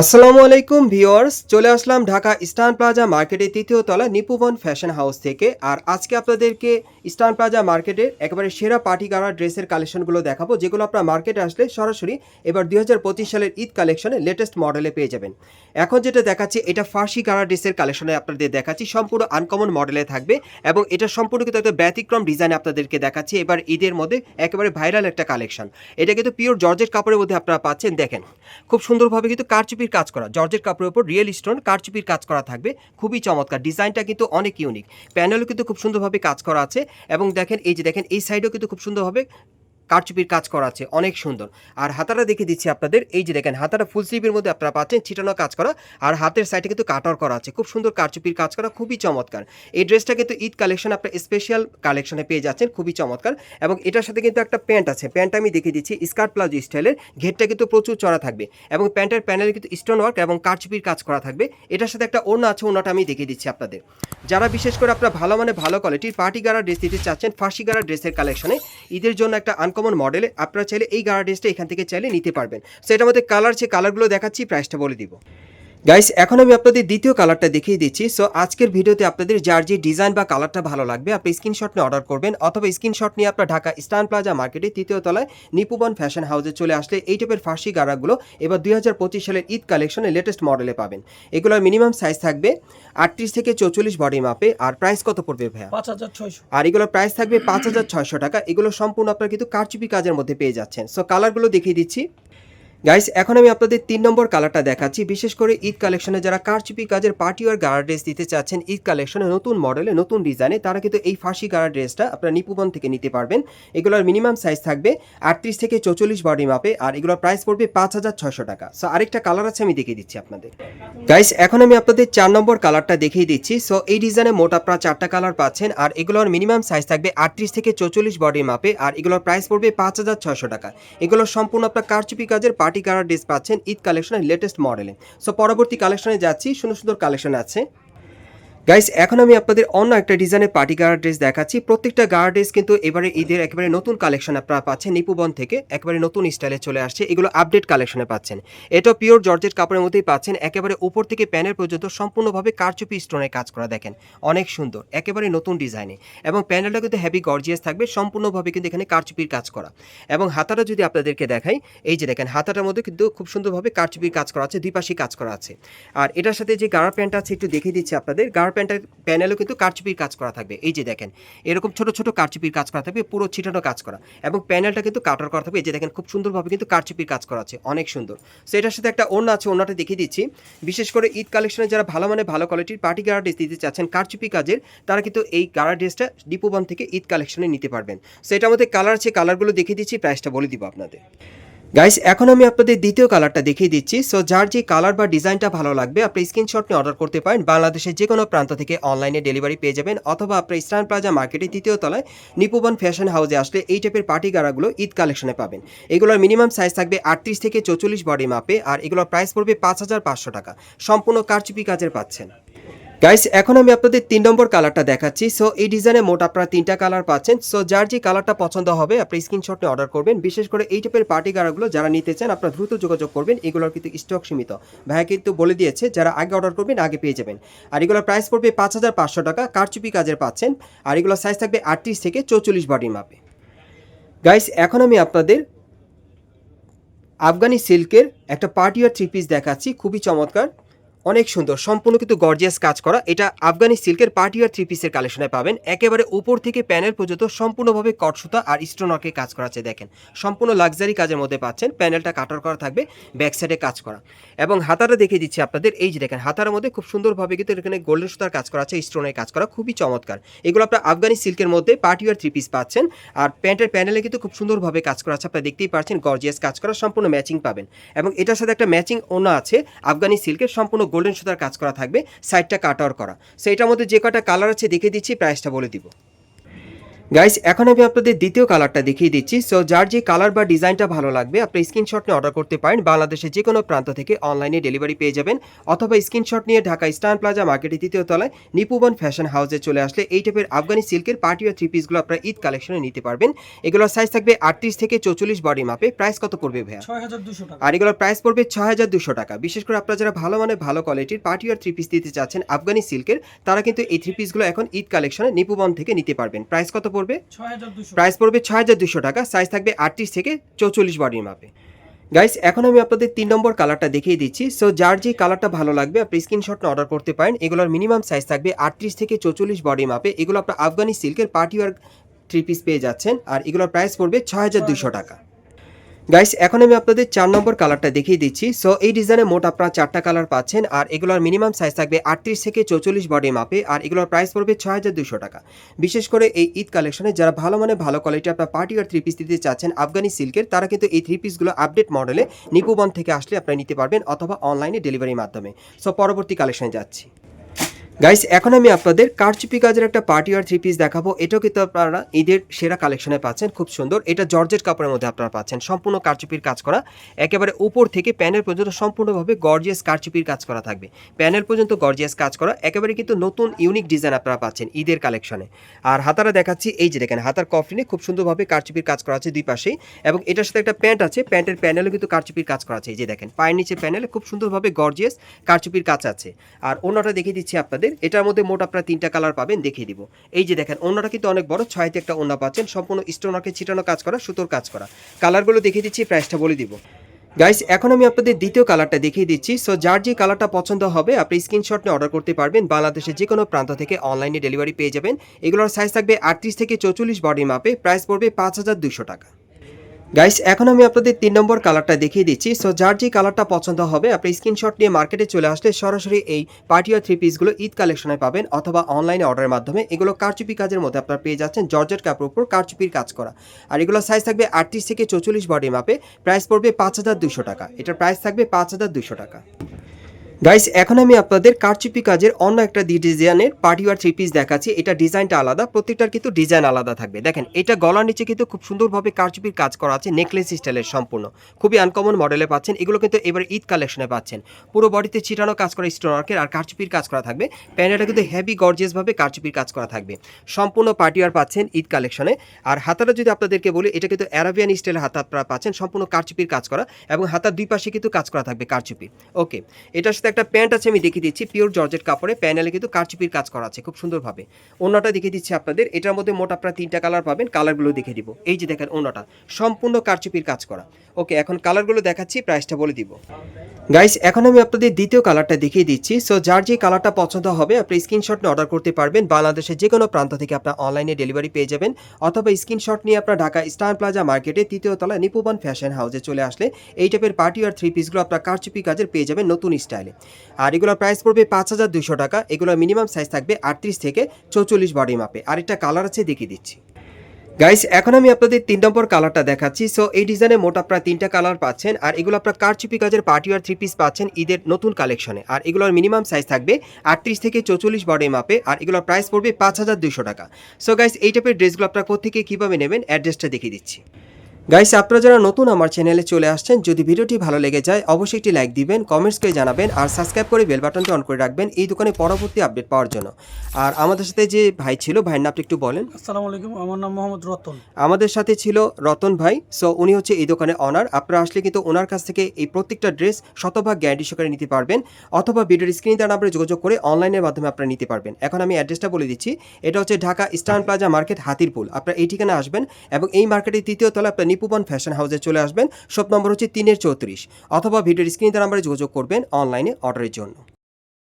আসসালামু আলাইকুম ভিউয়ার্স, চলে আসলাম ঢাকা ইস্টার্ন প্লাজা মার্কেটের তৃতীয় তলা নিপুবন ফ্যাশন হাউস থেকে। আর আজকে আপনাদেরকে ইস্টার্ন প্লাজা মার্কেটের একেবারে সেরা পার্টি গাড়া ড্রেসের কালেকশনগুলো দেখাবো, যেগুলো আপনার মার্কেটে আসলে সরাসরি এবার দু হাজার পঁচিশ সালের ঈদ কালেকশনে লেটেস্ট মডেলে পেয়ে যাবেন। এখন যেটা দেখাচ্ছি, এটা ফার্সি গাড়া ড্রেসের কালেকশনে আপনাদের দেখাচ্ছি, সম্পূর্ণ আনকমন মডেলে থাকবে এবং এটা সম্পূর্ণ কিন্তু একটা ব্যতিক্রম ডিজাইন আপনাদেরকে দেখাচ্ছি। এবার ঈদের মধ্যে একেবারে ভাইরাল একটা কালেকশন। এটা কিন্তু পিওর জর্জেট কাপড়ের মধ্যে আপনারা পাচ্ছেন, দেখেন। খুব সুন্দরভাবে কিন্তু কারচুপির কাজ করা। জর্জের কাপড়ের উপর রিয়েল স্টোন কারচুপির কাজ করা থাকবে। খুবই চমৎকার। ডিজাইনটা কিন্তু অনেক ইউনিক। প্যানেলও কিন্তু খুব সুন্দরভাবে কাজ করা আছে। এবং দেখেন, এই যে দেখেন, এই সাইডেও কিন্তু খুব সুন্দরভাবে কারচুপির কাজ করা আছে, অনেক সুন্দর। আর হাতাটা দেখে দিচ্ছি আপনাদের, এই যে দেখেন, হাতাটা ফুল স্লিভের মধ্যে আপনারা পাচ্ছেন ছিটানো কাজ করা, আর হাতের সাইডে কিন্তু কাটার করা আছে। খুব সুন্দর কারচুপির কাজ করা, খুবই চমৎকার। এই ড্রেসটা কিন্তু ঈদ কালেকশন আপনার স্পেশাল কালেকশনে পেয়ে যাচ্ছেন, খুবই চমৎকার। এবং এটার সাথে কিন্তু একটা প্যান্ট আছে প্যান্ট আমি দেখে দিচ্ছি স্কার্ট প্লাজো স্টাইলের ঘেরটা কিন্তু প্রচুর চড়া থাকবে। এবং প্যান্টের প্যানেলে কিন্তু স্টোন ওয়ার্ক এবং কারচুপির কাজ করা থাকবে। এটার সাথে একটা ওড়না আছে, ওড়নাটা আমি দেখিয়ে দিচ্ছি আপনাদের। যারা বিশেষ করে আপনারা ভালো মানে ভালো কোয়ালিটির পার্টি গাড়া ড্রেস দিতে চাচ্ছেন ফার্সি গাড়া ড্রেসের কালেকশনে ঈদের জন্য একটা আনকমন মডেলে আপনারা চাইলে এই ড্রেসটা এখান থেকে চাইলে নিতে পারবেন। সেটার মধ্যে কালার যে কালারগুলো দেখাচ্ছি প্রাইসটা বলে দিব। গাইস এখন আমি আপনাদের দ্বিতীয় কালারটা দেখিয়ে দিচ্ছি। সো আজকের ভিডিওতে আপনাদের যার যে ডিজাইন বা কালারটা ভালো লাগবে আপনি স্ক্রিনশট নিয়ে অর্ডার করবেন অথবা স্ক্রিনশট নিয়ে আপনার ঢাকা স্টান প্লাজা মার্কেটে তৃতীয় তলায় নিপুবন ফ্যাশন হাউসে চলে আসলে এই টাইপের ফার্সি গাড়াগুলো এবার দুই হাজার পঁচিশ সালের ঈদ কালেকশনে লেটেস্ট মডেলে পাবেন। এগুলোর মিনিমাম সাইজ থাকবে আটত্রিশ থেকে চৌচল্লিশ বডি মাপে আর প্রাইস কত পড়বে ভাইয়া? পাঁচ হাজার ছয়শো। আর এগুলোর প্রাইস থাকবে পাঁচ হাজার ছয়শো টাকা। এগুলো সম্পূর্ণ আপনারা কিন্তু কারচুপি কাজের মধ্যে পেয়ে যাচ্ছেন। সো কালারগুলো দেখিয়ে দিচ্ছি। গাইস এখন আমি আপনাদের তিন নম্বর কালারটা দেখাচ্ছি। বিশেষ করে ঈদ কালেকশনে যারা কারচুপি কাজের পার্টি ওয়ার গাড়া ড্রেস দিতে চাচ্ছেন, ঈদ কালেকশনে নতুন মডেলে নতুন ডিজাইনে তারা কিন্তু এই ফাঁসি গাড়া ড্রেসটা আপনারা নিপুবন থেকে নিতে পারবেন। এগুলোর মিনিমাম সাইজ থাকবে আটত্রিশ থেকে চৌচল্লিশ বডি মাপে আর এগুলোর প্রাইস পড়বে পাঁচ হাজার ছয়শো টাকা। সো আরেকটা কালার আছে, আমি দেখিয়ে দিচ্ছি আপনাদের। গাইস এখন আমি আপনাদের চার নম্বর কালারটা দেখিয়ে দিচ্ছি। সো এই ডিজাইনে মোট আপনারা চারটা কালার পাচ্ছেন, আর এগুলোর মিনিমাম সাইজ থাকবে আটত্রিশ থেকে চৌচল্লিশ বডি মাপে আর এগুলোর প্রাইস পড়বে পাঁচ হাজার ছয়শো টাকা। এগুলো সম্পূর্ণ আপনার কারচুপি কাজের পার্টি কালার ড্রেস পাচ্ছেন ঈদ কালেকশনের লেটেস্ট মডেলে সো পরবর্তী কালেকশনে যাচ্ছি, সুন্দর সুন্দর কালেকশন আছে। গাইস এখন আমি আপনাদের অন্য একটা ডিজাইনের পার্টি গার্ড ড্রেস দেখাচ্ছি। প্রত্যেকটা গার্ড ড্রেস কিন্তু এবারে ঈদের একেবারে নতুন কালেকশন আপনারা পাচ্ছেন। নিপুবন থেকে একেবারে নতুন স্টাইলে চলে আসছে। এগুলো আপডেট কালেকশনে পাচ্ছেন। এটা পিওর জর্জেট কাপড়ের মধ্যেই পাচ্ছেন। একেবারে উপর থেকে প্যানের পর্যন্ত সম্পূর্ণভাবে কারচুপি স্টোনের কাজ করা দেখেন। অনেক সুন্দর, একেবারে নতুন ডিজাইনে এবং প্যানেলটা কিন্তু হ্যাভি গর্জিয়াস থাকবে, সম্পূর্ণভাবে কিন্তু এখানে কারচুপির কাজ করা। এবং হাতাটা যদি আপনাদেরকে দেখাই, এই যে দেখেন, হাতাটার মধ্যে কিন্তু খুব সুন্দরভাবে কারচুপির কাজ করা আছে, দুই পাশে কাজ করা আছে। আর এটার সাথে যে গাড়া প্যান্ট আছে, একটু দেখিয়ে দিচ্ছি আপনাদের। গাড়া প্যান্টের প্যানেলও কিন্তু কারচুপির কাজ করা থাকবে। এই যে দেখেন, এরকম ছোট ছোট কারচুপির কাজ করা থাকবে, পুরো ছিটানো কাজ করা। এবং প্যানেলটা কিন্তু কাটার করা থাকবে। এই যে দেখেন, খুব সুন্দরভাবে কিন্তু কারচুপির কাজ করা আছে, অনেক সুন্দর। সো এটার সাথে একটা ওড়না আছে, ওড়নাটা দেখিয়ে দিচ্ছি। বিশেষ করে ঈদ কালেকশনে যারা ভালো মানে ভালো কোয়ালিটির পার্টি গাড়া ড্রেস দিতে চাচ্ছেন, কারচুপি কাজের, তারা কিন্তু এই গাড়া ড্রেসটা ডিপোবন থেকে ঈদ কালেকশনে নিতে পারবেন। সো এটার মধ্যে কালার আছে কালারগুলো দেখিয়ে দিচ্ছি প্রাইসটা বলে দিব আপনাদের। গাইস এখন আমি আপনাদের দ্বিতীয় কালারটা দেখিয়ে দিচ্ছি। সো যার যে কালার বা ডিজাইনটা ভালো লাগবে, আপনি স্ক্রিনশট নিয়ে অর্ডার করতে পারেন। বাংলাদেশের যে কোনো প্রান্ত থেকে অনলাইনে ডেলিভারি পেয়ে যাবেন, অথবা আপনি ইস্টার্ন প্লাজা মার্কেটের তৃতীয় তলায় নিপুবন ফ্যাশন হাউসে আসলে এই টাইপের পার্টি গাড়াগুলো ঈদ কালেকশনে পাবেন। এগুলোর মিনিমাম সাইজ থাকবে আটত্রিশ থেকে চৌচল্লিশ বডি মাপে আর এগুলোর প্রাইস পড়বে পাঁচ হাজার পাঁচশো টাকা। সম্পূর্ণ কারচুপি কাজের পাচ্ছেন। গাইস এখন আমি আপনাদের তিন নম্বর কালারটা দেখাচ্ছি। সো এই ডিজাইনে মোট আপনারা তিনটা কালার পাচ্ছেন। সো যার যে কালারটা পছন্দ হবে, আপনি স্ক্রিনশট নিয়ে অর্ডার করবেন। বিশেষ করে এই টাইপের পার্টি গাড়াগুলো যারা নিতে চান, আপনারা দ্রুত যোগাযোগ করবেন। এগুলোর কিন্তু স্টক সীমিত। ভাইয়া কিন্তু বলে দিয়েছে, যারা আগে অর্ডার করবেন, আগে পেয়ে যাবেন। আর এগুলোর প্রাইস পড়বে পাঁচ হাজার পাঁচশো টাকা। কারচুপি কাজের পাচ্ছেন। আর এগুলোর সাইজ থাকবে আটত্রিশ থেকে চৌচল্লিশ বডি মাপে গাইস এখন আমি আপনাদের আফগানি সিল্কের একটা পার্টি আর থ্রি পিস দেখাচ্ছি। খুবই চমৎকার। অনেক সুন্দর, সম্পূর্ণ কিন্তু গর্জিয়াস কাজ করা। এটা আফগানি সিল্কের পার্টি আর থ্রি পিসের কালেকশনে পাবেন। একেবারে উপর থেকে প্যানেল পর্যন্ত সম্পূর্ণভাবে কটসুতা আর স্টোনকে কাজ করা আছে, দেখেন। সম্পূর্ণ লাক্সারি কাজের মধ্যে পাচ্ছেন। প্যানেলটা কাটার করা থাকবে ব্যাক সাইডে কাজ করা। এবং হাতাটা দেখিয়ে দিচ্ছি আপনাদের, এই যে দেখেন, হাতার মধ্যে খুব সুন্দরভাবে কিন্তু এখানে গোল্ডেন সুতার কাজ করা আছে স্টোনের কাজ করা, খুবই চমৎকার। এগুলো আপনার আফগানি সিল্কের মধ্যে পার্টি আর থ্রি পিস পাচ্ছেন। আর প্যান্টের প্যানেলে কিন্তু খুব সুন্দরভাবে কাজ করা আছে, আপনারা দেখতেই পাচ্ছেন গর্জিয়াস কাজ করা, সম্পূর্ণ ম্যাচিং পাবেন। এবং এটার সাথে একটা ম্যাচিং ওনা আছে, আফগানি সিল্কের সম্পূর্ণ গোল্ডেন সুতার কাজ করা থাকবে সাইডটা কাট আউট করা। সো এটার মধ্যে যে কটা কালার আছে দেখে দিচ্ছি প্রাইসটা বলে দিব। গাইস এখন আমি আপনাদের দ্বিতীয় কালারটা দেখিয়ে দিচ্ছি। সো যার যে কালার বা ডিজাইনটা ভালো লাগবে আপনি স্ক্রিনশট নিয়ে অর্ডার করতে পারেন। বাংলাদেশের যে কোনো প্রান্ত থেকে অনলাইনে ডেলিভারি পেয়ে যাবেন। অথবা স্ক্রিনশট নিয়ে ঢাকা স্টান প্লাজা মার্কেটের তৃতীয় তলায় নিপুবন ফ্যাশন হাউসে চলে আসলে এই টাইপের আফগানি সিল্কের পার্টি আর থ্রি পিসগুলো আপনারা ঈদ কালেকশনে নিতে পারবেন। এগুলোর সাইজ থাকবে আটত্রিশ থেকে চৌচল্লিশ বডি মাপে প্রাইস কত পড়বে ভাইয়া? আর এগুলোর প্রাইস পড়বে ছয় হাজার দুশো টাকা। বিশেষ করে আপনারা যারা ভালো মানে ভালো কোয়ালিটির পার্টি আর থ্রি পিস দিতে চাচ্ছেন আফগানি সিল্কের তারা কিন্তু এই থ্রি পিসগুলো এখন ঈদ কালেকশনে নিপুবন থেকে নিতে পারবেন। প্রাইস কত পড়বে? ছয় প্রাইস পড়বে ছয় হাজার দুশো টাকা সাইজ থাকবে আটত্রিশ থেকে চৌচল্লিশ বডির মাপে। গাইস এখন আমি আপনাদের তিন নম্বর কালারটা দেখিয়ে দিচ্ছি। সো যার যে কালারটা ভালো লাগবে আপনি স্ক্রিনশট অর্ডার করতে পারেন। এগুলোর মিনিমাম সাইজ থাকবে আটত্রিশ থেকে চৌচল্লিশ বডি মাপে। এগুলো আপনার আফগানি সিল্কের পার্টি ওয়ার থ্রি পিস পেয়ে যাচ্ছেন। আর এগুলোর প্রাইস পড়বে ছয় হাজার দুশো টাকা। গাইস এখন আমি আপনাদের চার নম্বর কালারটা দেখিয়ে দিচ্ছি। সো এই ডিজাইনে মোট আপনারা চারটা কালার পাচ্ছেন, আর এগুলোর মিনিমাম সাইজ থাকবে আটত্রিশ থেকে চৌচল্লিশ বডি মাপে আর এগুলোর প্রাইস পড়বে ছয় হাজার দুশো টাকা। বিশেষ করে এই ঈদ কালেকশনে যারা ভালো মানে ভালো কোয়ালিটি আপনার পার্টি আর থ্রি পিস দিতে চাচ্ছেন আফগানি সিল্কের, তারা কিন্তু এই থ্রি পিসগুলো আপডেট মডেলে নিপুবন থেকে আসলে আপনারা নিতে পারবেন অথবা অনলাইনে ডেলিভারির মাধ্যমে। সো পরবর্তী কালেকশনে যাচ্ছি। গাইস এখন আমি আপনাদের কারচুপি কাজের একটা পার্টি আর থ্রি পিস দেখাবো। এটাও কিন্তু আপনারা ঈদের সেরা কালেকশনে পাচ্ছেন, খুব সুন্দর। এটা জর্জেট কাপড়ের মধ্যে আপনারা পাচ্ছেন, সম্পূর্ণ কারচুপির কাজ করা। একেবারে উপর থেকে প্যানেল পর্যন্ত সম্পূর্ণভাবে গর্জিয়াস কারচুপির কাজ করা থাকবে। প্যানেল পর্যন্ত গর্জিয়াস কাজ করা, একেবারে কিন্তু নতুন ইউনিক ডিজাইন আপনারা পাচ্ছেন ঈদের কালেকশনে আর হাতারা দেখাচ্ছি, এই যে দেখেন, হাতার কফলিনে খুব সুন্দরভাবে কারচুপির কাজ করা আছে দুই পাশেই এবং এটার সাথে একটা প্যান্ট আছে প্যান্টের প্যানেলও কিন্তু কারচুপির কাজ করা আছে। এই যে দেখেন, পায়ের নিচে প্যানেলে খুব সুন্দরভাবে গর্জিয়াস কারচুপির কাজ আছে। আর অন্যটা দেখিয়ে দিচ্ছি আপনাদের। এটার মধ্যে মোট আপনারা তিনটা কালার পাবেন, দেখিয়ে দিব। এই যে দেখেন অন্যটা কিন্তু অনেক বড়, ছয়তে একটা অন্য পাচ্ছেন। সম্পূর্ণ স্টোনারকে ছিটানো কাজ করা, সুতোর কাজ করা। কালারগুলো দেখিয়ে দিচ্ছি প্রাইসটা বলে দিব। গাইস এখন আমি আপনাদের দ্বিতীয় কালারটা দেখিয়ে দিচ্ছি। সো যার যে কালারটা পছন্দ হবে, আপনি স্ক্রিনশট নিয়ে অর্ডার করতে পারবেন। বাংলাদেশের যে কোনো প্রান্ত থেকে অনলাইনে ডেলিভারি পেয়ে যাবেন। এগুলোর সাইজ থাকবে আটত্রিশ থেকে চৌচল্লিশ বডি মাপে প্রাইস পড়বে পাঁচ হাজার দুশো টাকা। গাইস এখন আমি আপনাদের তিন নম্বর কালারটা দেখিয়ে দিচ্ছি। সো যার যে কালারটা পছন্দ হবে, আপনি স্ক্রিনশট নিয়ে মার্কেটে চলে আসলে সরাসরি এই পার্টি আর থ্রি পিসগুলো ঈদ কালেকশনে পাবেন অথবা অনলাইনে অর্ডারের মাধ্যমে। এগুলো কারচুপি কাজের মধ্যে আপনারা পেয়ে যাচ্ছেন, জর্জেট কাপড় উপর কারচুপির কাজ করা। আর এগুলো সাইজ থাকবে আটত্রিশ থেকে চৌচল্লিশ বডি মাপে প্রাইস পড়বে পাঁচ হাজার দুশো টাকা। এটার প্রাইস থাকবে পাঁচ হাজার দুশো টাকা। গাইস এখন আমি আপনাদের কারচুপি কাজের অন্য একটা দি ডিজাইনের পার্টি ওয়ার থ্রি পিস দেখাচ্ছি। এটা ডিজাইনটা আলাদা, প্রত্যেকটার কিন্তু ডিজাইন আলাদা থাকবে। দেখেন, এটা গলার নিচে কিন্তু খুব সুন্দরভাবে কারচুপির কাজ করা আছে নেকলেস স্টাইলের সম্পূর্ণ। খুবই আনকমন মডেলে পাচ্ছেন। এগুলো কিন্তু এবার ঈদ কালেকশনে পাচ্ছেন। পুরো বডিতে ছিটানো কাজ করা স্টোনার্কের আর কারচুপির কাজ করা থাকবে। প্যান্টটা কিন্তু হেভি গর্জিয়াসভাবে কারচুপির কাজ করা থাকবে। সম্পূর্ণ পার্টি ওয়ার পাচ্ছেন ঈদ কালেকশনে আর হাতাটা যদি আপনাদেরকে বলি, এটা কিন্তু অ্যারাবিয়ান স্টাইলের হাতা আপনারা পাচ্ছেন। সম্পূর্ণ কারচুপির কাজ করা এবং হাতার দুই পাশে কিন্তু কাজ করা থাকবে কারচুপি। ওকে এটার সাথে একটা প্যান্ট আছে, আমি দেখিয়ে দিচ্ছি। পিওর জর্জেট কাপড়ে প্যানেলে কিন্তু কারচুপির কাজ করা আছে, খুব সুন্দরভাবে। অন্যটা দেখিয়ে দিচ্ছি আপনাদের। এটার মধ্যে মোট আপনারা তিনটা কালার পাবেন, কালারগুলো দেখে দিব। এই যে দেখেন অন্যটা সম্পূর্ণ কারচুপির কাজ করা। ওকে, এখন কালারগুলো দেখাচ্ছি, প্রাইসটা বলে দিব। গাইস, এখন আমি আপনাদের দ্বিতীয় কালারটা দেখিয়ে দিচ্ছি। সো যার যে কালারটা পছন্দ হবে, আপনি স্ক্রিনশট নিয়ে অর্ডার করতে পারবেন। বাংলাদেশের যে কোনো প্রান্ত থেকে আপনার অনলাইনে ডেলিভারি পেয়ে যাবেন। অথবা স্ক্রিনশট নিয়ে আপনার ঢাকা স্টার প্লাজা মার্কেটে তৃতীয় তলায় নিপুবন ফ্যাশন হাউসে চলে আসলে এই টাইপের পার্টি আর থ্রি পিসগুলো আপনার কারচুপি কাজের পেয়ে যাবেন নতুন স্টাইলে আর এগুলোর প্রাইস পড়বে পাঁচ হাজার দুশো টাকা। এগুলোর মিনিমাম সাইজ থাকবে আটত্রিশ থেকে চৌচল্লিশ বডি মাপে আরেকটা কালার আছে, দেখিয়ে দিচ্ছি। গাইস এখন আমি আপনাদের তিন নম্বর কালারটা দেখাচ্ছি। সো এই ডিজাইনে মোট আপনারা তিনটা কালার পাচ্ছেন। আর এগুলো আপনার কারচুপি কাজের পার্টি আর থ্রি পিস পাচ্ছেন ঈদের নতুন কালেকশনে আর এগুলোর মিনিমাম সাইজ থাকবে আটত্রিশ থেকে চৌচল্লিশ বডি মাপে আর এগুলোর প্রাইস পড়বে পাঁচ হাজার দুশো টাকা। সো গাইস এই টাইপের ড্রেসগুলো আপনারা কোথেকে কীভাবে নেবেন? অ্যাড্রেসটা দেখিয়ে দিচ্ছি। গাইস আপনারা যারা নতুন আমার চ্যানেলে চলে আসছেন যদি ভিডিওটি ভালো লেগে যায় অবশ্যই একটি লাইক দিবেন কমেন্টস করে জানাবেন আর সাবস্ক্রাইব করে বেল বাটনটি অন করে রাখবেন এই দোকানে পরবর্তী আপডেট পাওয়ার জন্য। আর আমাদের সাথে যে ভাই ছিল ভাইয়ের নামটা একটু বলেন। আসসালামু আলাইকুম আমার নাম মোহাম্মদ রতন। আমাদের সাথে ছিল রতন ভাই সো উনি হচ্ছে এই দোকানে অনার আপনারা আসলে কিন্তু ওনার কাছ থেকে এই প্রত্যেকটা ড্রেস শতভাগ গ্যারান্টি সহকারে নিতে পারবেন অথবা ভিডিওর স্ক্রিন তার নাম্বারে যোগাযোগ করে অনলাইনের মাধ্যমে আপনারা নিতে পারবেন। এখন আমি অ্যাড্রেসটা বলে দিচ্ছি এটা হচ্ছে Dhaka Eastern Plaza market Hatirpool. আপনারা এই ঠিকানা আসবেন এবং এই মার্কেটের তৃতীয় তলা আপনার নিপুবন ফ্যাশন হাউসে চলে আসবেন। শপ নম্বর হচ্ছে তিনের চৌত্রিশ। অথবা ভিডিওর স্ক্রিনে তার নাম্বারে যোগাযোগ করবেন অনলাইনে অর্ডারের জন্য।